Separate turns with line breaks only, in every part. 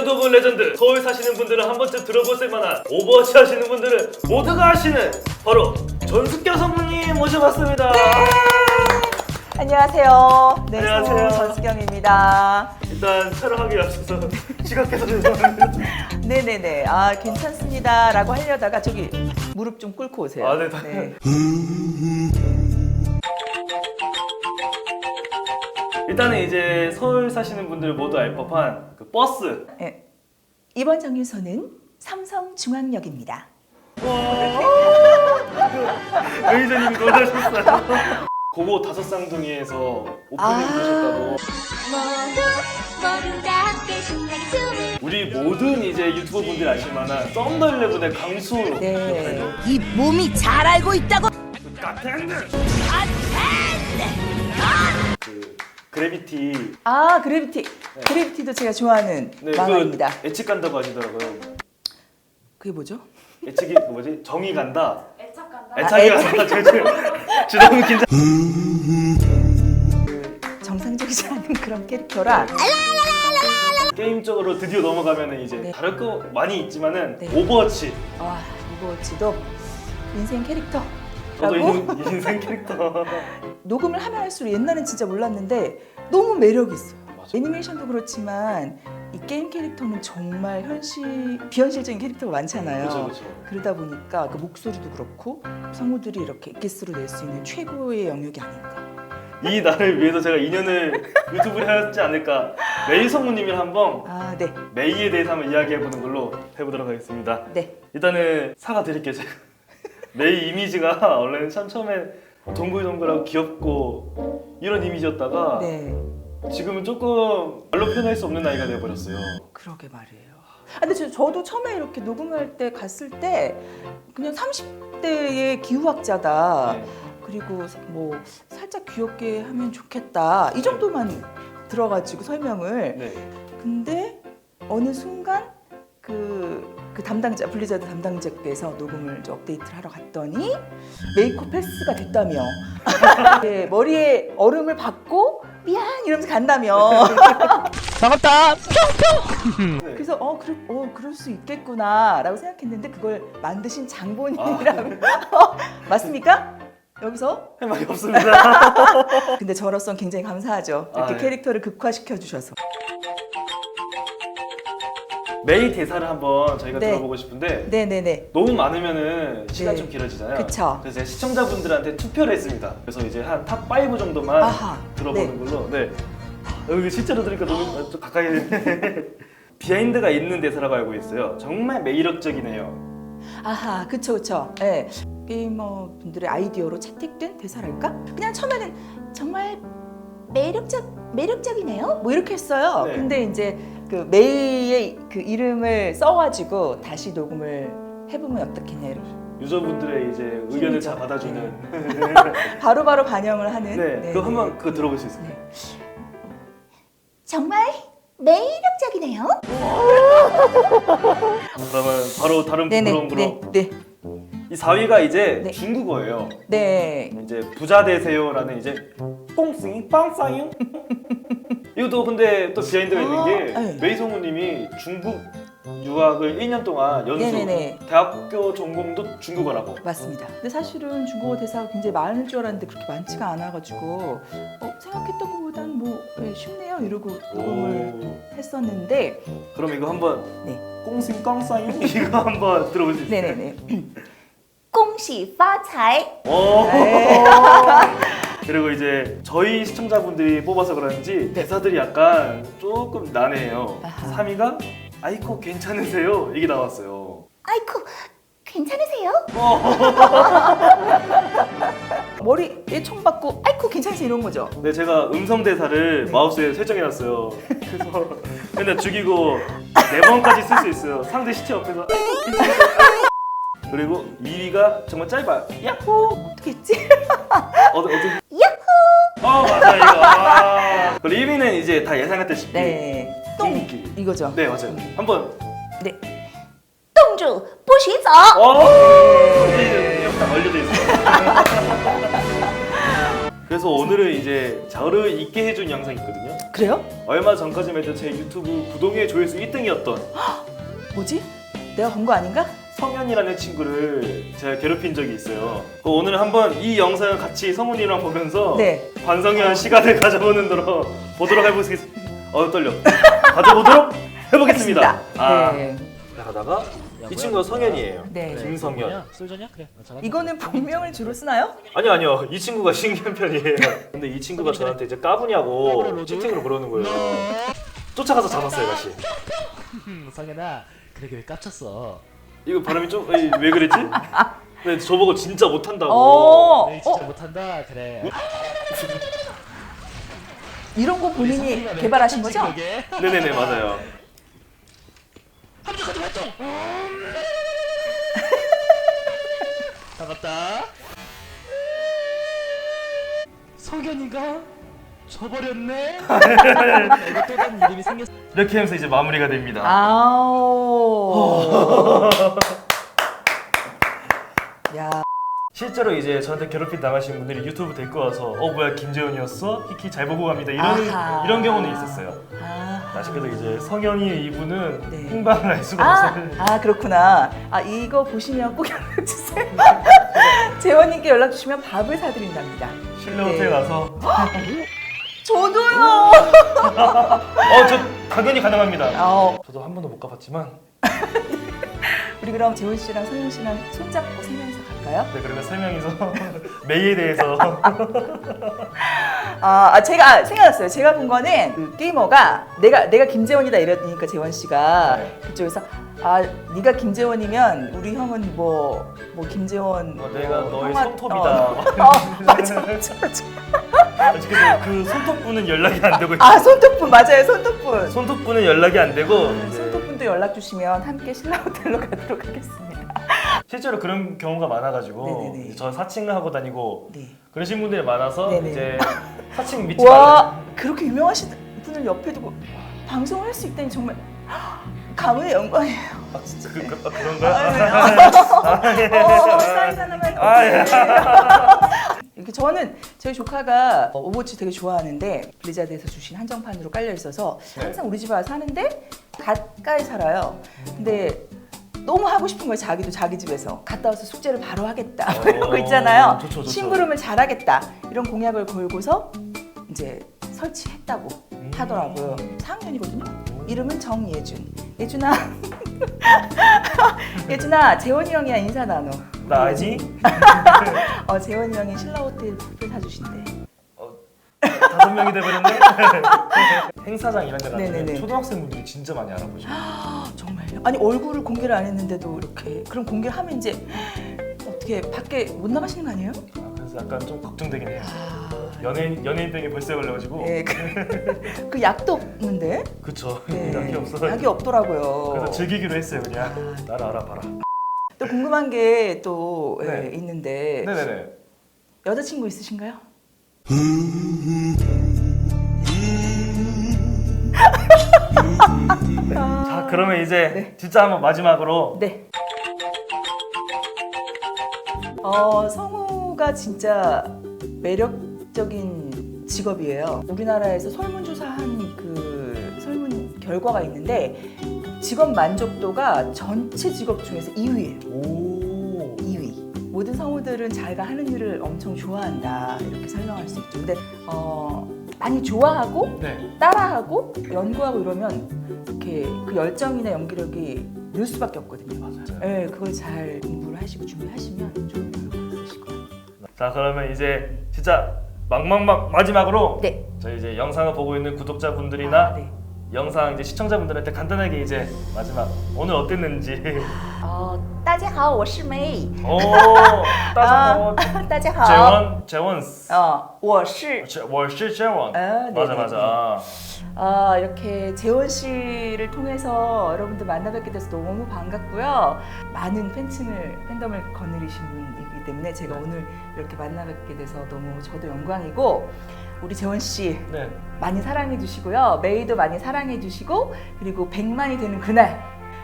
레전드 오브 레전드 서울 사시는 분들은 한 번쯤 들어보실 만한 오버워치 하시는 분들은 모두가 아시는 바로 전숙경 선배님 모셔봤습니다
안녕하세요. 네,
안녕하세요.
서울 전수경입니다.
일단 촬영하기 앞서서 지각해서 죄송합니다
네네네. 아, 괜찮습니다. 라고 하려다가 저기 무릎 좀 꿇고 오세요.
아, 네, 당연히. 일단은 이제 서울 사시는 분들 모두 알 법한 그 버스
네. 이번 정류소는 삼성중앙역입니다.
매니저님이 놀라셨어요 그거 다섯 쌍둥이에서 오프닝
아.
보셨다고
모두 모두 다 함께 신나게 춤을
우리 모든 이제 유튜버 분들이 아실 만한 썬더일레븐의 강수
네.
이 몸이 잘 알고 있다고
가텐드 그 그래비티
아, 그래비티. 그래비티도 제가 좋아하는
네,
만화입니다.
그 애착 간다고 하시더라고요
그게 뭐죠?
애착이 그 뭐지 정이 간다 애착 간다
아,
애착이
애착.
간다 저 지금 저 너무 긴장
정상적이지 않은 그런 캐릭터라.
게임적으로 드디어 넘어가면은 이제
네.
다를 거 많이 있지만은
네.
오버워치
아, 오버워치도 인생 캐릭터.
저도 인, 인생 캐릭터
녹음을 하면 할수록 옛날엔 진짜 몰랐는데 너무 매력 있어요.
맞아.
애니메이션도 그렇지만 이 게임 캐릭터는 정말 현실 비현실적인 캐릭터가 많잖아요.
그렇죠 그렇죠
그러다 보니까 그 목소리도 그렇고 성우들이 이렇게 엑기스로 낼 수 있는 최고의 영역이 아닌가.
이 날을 위해서 제가 2년을 유튜브를 하지 않을까 메이 성우님이랑 한번
아, 네,
메이에 대해서 한번 이야기해보는 걸로 해보도록 하겠습니다
네.
일단은 사과드릴게요 제가 메이 이미지가 원래는 참 처음에 동글동글하고 귀엽고 이런 이미지였다가
네,
지금은 조금 말로 표현할 수 없는 나이가 되어버렸어요
그러게 말이에요. 아, 근데 저, 저도 처음에 이렇게 녹음할 때 갔을 때 그냥 30대의 기후학자다.
네.
그리고 뭐 살짝 귀엽게 하면 좋겠다. 이 정도만 들어가지고 설명을.
네.
근데 어느 순간 그, 그 담당자 블리자드 담당자 께서 녹음을 이제 업데이트를 하러 갔더니 메이크업 패스가 됐다며. 네, 머리에 얼음을 받고 미안 이러면서 간다며.
네.
그래서 어, 그러, 어 그럴 수 있겠구나라고 생각했는데 그걸 만드신 장본인이라고. 어, 맞습니까? 여기서?
할 말이 없습니다.
근데 저로선 굉장히 감사하죠. 이렇게
아, 네.
캐릭터를 극화시켜 주셔서
메이 대사를 한번 저희가
네.
들어보고 싶은데
네네네
너무 많은 시간
네.
좀 길어지잖아요.
그쵸.
그래서 제가 시청자분들한테 투표를 했습니다. 그래서 이제 한 탑 5 정도만
아하
들어보는 걸로. 네. 여기 실제로 들으니까 너무 좀 가까이 비하인드가 있는 대사라고 알고 있어요. 정말 매력적이네요.
아하, 그쵸, 그쵸. 예. 게이머 분들의 아이디어로 채택된 대사랄까? 그냥 처음에는 정말 매력적, 매력적이네요? 뭐 이렇게 했어요.
네.
근데 이제 그 메이의 그 이름을 써가지고 다시 녹음을 해보면 어떻겠냐, 이렇게.
유저분들의 이제 의견을. 다 받아주는.
바로바로 반영을 하는.
네, 그거
네.
한번 그거 들어볼 수.
네.
정말 매력적이네요.
그러면 바로 다른
네네,
부끄러움으로
네, 네,
이 4위가 이제
네.
중국어예요.
네.
이제 부자 되세요라는 이제 뽕승 빵쌍용 이것도 근데 또 비하인드가 있는 게
아, 네.
메이성우님이 중국 유학을 1년 동안 연수
네네네.
대학교 전공도 중국어라고
맞습니다. 근데 사실은 중국어 대사가 굉장히 많을 줄 알았는데 그렇게 많지가 않아가지고 어, 생각했던 것보단 뭐 네, 쉽네요 이러고 녹음을
오.
했었는데
그럼 이거 한번
네.
꽁승 깡쌍용 이거 한번 들어볼 수 있어요?
네네네
恭喜发财！
오.
네.
그리고 이제 저희 시청자분들이 뽑아서 그런지
네.
대사들이 약간 조금 난해해요.
아하.
3위가 아이코 괜찮으세요? 이게 나왔어요.
아이쿠 괜찮으세요?
머리에 총 받고 아이고 괜찮지 이런 거죠.
네, 제가 음성 대사를
네.
마우스에 설정해놨어요. 그래서 맨날 죽이고 네 번까지 쓸 수 있어요. 상대 시체 옆에서 그리고 2위가 정말 짧아요. 야호!
어떻게 했지?
어디 어디?
야호!
어 맞아 이거. 아. 다 예상했듯이
네. 똥
네.
이거죠.
네, 맞아요. 한번.
네.
동주 부시죠.
오, 어? 네, 네, 네 여기 딱 얼려져 있어. 그래서 오늘은 이제 저를 있게 해준 영상 있거든요.
그래요? 얼마
전까지만 해도 제 유튜브 구독의 조회수 1등이었던
뭐지? 내가 본 거 아닌가?
성현이라는 친구를 제가 괴롭힌 적이 있어요. 그 오늘 한번 이 영상을 같이 성훈이랑 보면서
네.
반성현 시간을 가져보는 대로 보도록 해보겠습니다. 어 떨려. 가져보도록 해보겠습니다. 아.
네.
하다가 이 친구가 성현이에요.
네.
김성현.
솔전이야? 그래. 어, 잘한다.
이거는 본명을 주로 쓰나요?
아니요 아니요 이 친구가 신기한 편이에요. 근데 이 친구가 저한테 이제 까부냐고 채팅으로 그러는 거예요. 쫓아가서 잡았어요 다시.
음, 성현아, 그래 왜 깝쳤어?
이거 바람이 좀 왜 그랬지? 근데 저보고 진짜 못한다고.
어,
내 진짜
어,
못한다. 그래.
이런 거 본인이 개발하신 거죠?
네네네 맞아요.
잡았다. 성현이가 져버렸네. 이거 또 다른 이름이 생겼어.
이렇게 하면서 이제 마무리가 됩니다.
아오. 야,
실제로 이제 저한테 괴롭힘 당하신 분들이 유튜브 데리고 와서 어 뭐야 김재훈이었어? 히히 잘 보고 갑니다. 이런
아하.
이런 경우는 있었어요.
아,
아쉽게도 이제 성현이 이분은
네.
흥방을 할 수가
아,
없어요.
아 그렇구나. 아 이거 보시면 꼭 연락 주세요. 재원님께 연락 주시면 밥을 사드린답니다.
실내
네.
호텔 가서
저도요.
어 저 당연히 가능합니다.
어,
저도 한 번도 못 가봤지만
우리 그럼 재원 씨랑 성현 씨랑 손잡고 세 명이서 갈까요?
네 그러면 세 명이서 메이에 대해서
아, 아, 제가 아, 생각났어요. 제가 본 거는 그 게이머가 내가 내가 김재원이다 이러니까 재원 씨가
네.
그쪽에서 아 네가 김재원이면 우리 형은 뭐 뭐 김재원
어, 내가
뭐
너의
형아-
손톱이다.
어, 어, 맞아 맞아 맞아.
아직까지 그 손톱분은 연락이 안 되고.
아 손톱분 맞아요 손톱분.
손톱분은 연락이 안 되고
음,
이제
손톱분도 연락 주시면 함께 신라 호텔로 가도록 하겠습니다.
실제로 그런 경우가 많아가지고
네네네.
이제 저 사칭을 하고 다니고
네.
그러신 분들이 많아서
네네.
이제 사칭 믿지 말라.
와 그렇게 유명하신 분을 옆에 두고 방송을 할 수 있다니 정말 가문의 영광이에요.
아, 그, 그, 아,
아,
그런가?
네. 어, 사인 하나만.
아, 예.
이렇게 저는 저희 조카가 오버워치 되게 좋아하는데 블리자드에서 주신 한정판으로 깔려 있어서
네.
항상 우리 집에 와서 하는데 가까이 살아요. 근데 너무 하고 싶은 거예요. 자기도 자기 집에서 갔다 와서 숙제를 바로 하겠다. 뭐 이런 거 있잖아요.
좋죠, 좋죠.
심부름을 잘하겠다. 이런 공약을 걸고서 이제 설치했다고
음.
하더라고요. 4학년이거든요. 이름은 정예준. 예준아. 예준아, 재원이 형이랑 인사 나눠.
나 아니?
어, 재원이 형이 신라 호텔 뷔페 사주신대.
어, 다섯 명이 돼버렸네? 행사장 이런 데
네네네.
가면 초등학생분들이 진짜 많이 알아보시고
아, 정말요? 아니 얼굴을 공개를 안 했는데도 이렇게 그럼 공개를 하면 이제 어떻게 밖에 못 나가시는 거 아니에요?
아, 그래서 약간 좀 걱정되긴 해요
아,
연예인, 연예인병이 벌써 걸려가지고
네, 그, 그 약도 없는데
그쵸
네,
약이 없어서
약이 없더라고요.
그래서 즐기기로 했어요 그냥 나를 알아봐라
또 궁금한 게 또
네.
있는데
네네네
여자친구 있으신가요?
자 그러면 이제
네.
진짜 한번 마지막으로
네. 어, 성우가 진짜 매력 적인 직업이에요. 우리나라에서 설문조사한 그 설문 결과가 있는데 직업 만족도가 전체 직업 중에서 2위예요.
오
2위. 모든 성우들은 자기가 하는 일을 엄청 좋아한다 이렇게 설명할 수 있죠. 근데 어, 많이 좋아하고
네.
따라하고 연구하고 이러면 이렇게 그 열정이나 연기력이 늘 수밖에 없거든요.
맞아요
네, 그걸 잘 공부를 하시고 준비하시면 좋은 결과 있으실 거예요.
자 그러면 이제 진짜 막막막 마지막으로
네.
저희 이제 영상을 보고 있는 구독자분들이나
아, 네.
영상 이제 시청자분들한테 간단하게 이제 마지막 오늘 어땠는지
哦，大家好，我是梅。
오 따져
大家好。
재원 재원
哦，我是
월시 재원
아,
맞아
네네네.
맞아
아, 이렇게 재원 씨를 통해서 여러분들 만나 뵙게 돼서 너무 반갑고요. 많은 팬층을 팬덤을 거느리신 분이기 때문에 제가 오늘 이렇게 만나 뵙게 돼서 너무 저도 영광이고 우리 재원 씨
네
많이 사랑해 주시고요. 메이도 많이 사랑해 주시고 그리고 100만이 되는 그날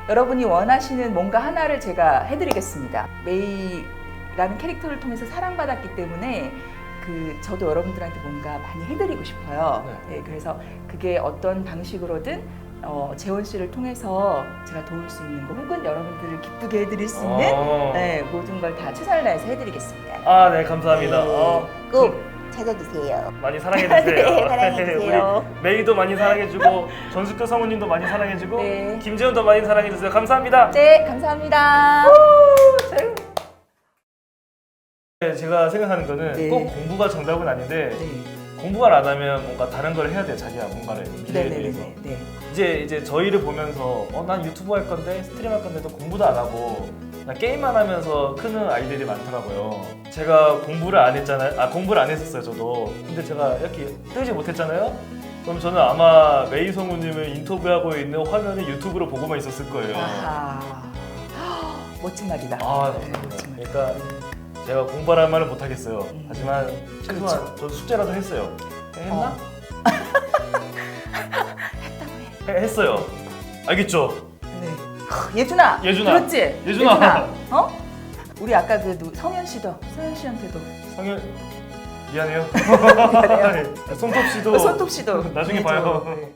여러분이 원하시는 뭔가 하나를 제가 해드리겠습니다. 메이라는 캐릭터를 통해서 사랑받았기 때문에 그 저도 여러분들한테 뭔가 많이 해드리고 싶어요. 네, 그래서 그게 어떤 방식으로든 어, 재원 씨를 통해서 제가 도울 수 있는 거 혹은 여러분들을 기쁘게 해드릴 수 있는
어.
네, 모든 걸 다 최선을 다해서 해드리겠습니다.
아, 네, 감사합니다. 어,
꼭 찾아주세요.
많이 사랑해주세요.
네, 사랑해주세요.
우리 메이도 많이 사랑해주고, 전숙교 성우님도 많이 사랑해주고,
네.
김재훈도 많이 사랑해주세요. 감사합니다.
네, 감사합니다.
네, 제가 생각하는 거는
네.
꼭 공부가 정답은 아닌데,
네,
공부를 안 하면 뭔가 다른 걸 해야 돼, 자기야, 뭔가를. 미래에 대해서.
네네네. 네.
이제 이제 저희를 보면서 어 난 유튜브 할 건데 스트림 할 건데도 공부도 안 하고 나 게임만 하면서 크는 아이들이 많더라고요. 제가 공부를 안 했잖아요. 아 공부를 안 했었어요 저도. 근데 제가 이렇게 뜨지 못했잖아요. 그럼 저는 아마 메이 성우님을 인터뷰하고 있는 화면을 유튜브로 보고만 있었을 거예요.
아하. 멋진 말이다.
아,
네, 멋진 말.
그러니까 제가 공부할 말은 못 하겠어요.
음.
하지만 최소한 저 숙제라도 했어요. 했나?
어. 했다고 해.
해- 했어요. 알겠죠?
네. 크, 예준아.
예준아.
그렇지.
예준아.
어? 우리 아까 그 누- 성현 씨도 성현 씨한테도
성현 미안해요. 네.
미안해요.
손톱 씨도
어, 손톱 씨도
나중에
해줘.
봐요.
네.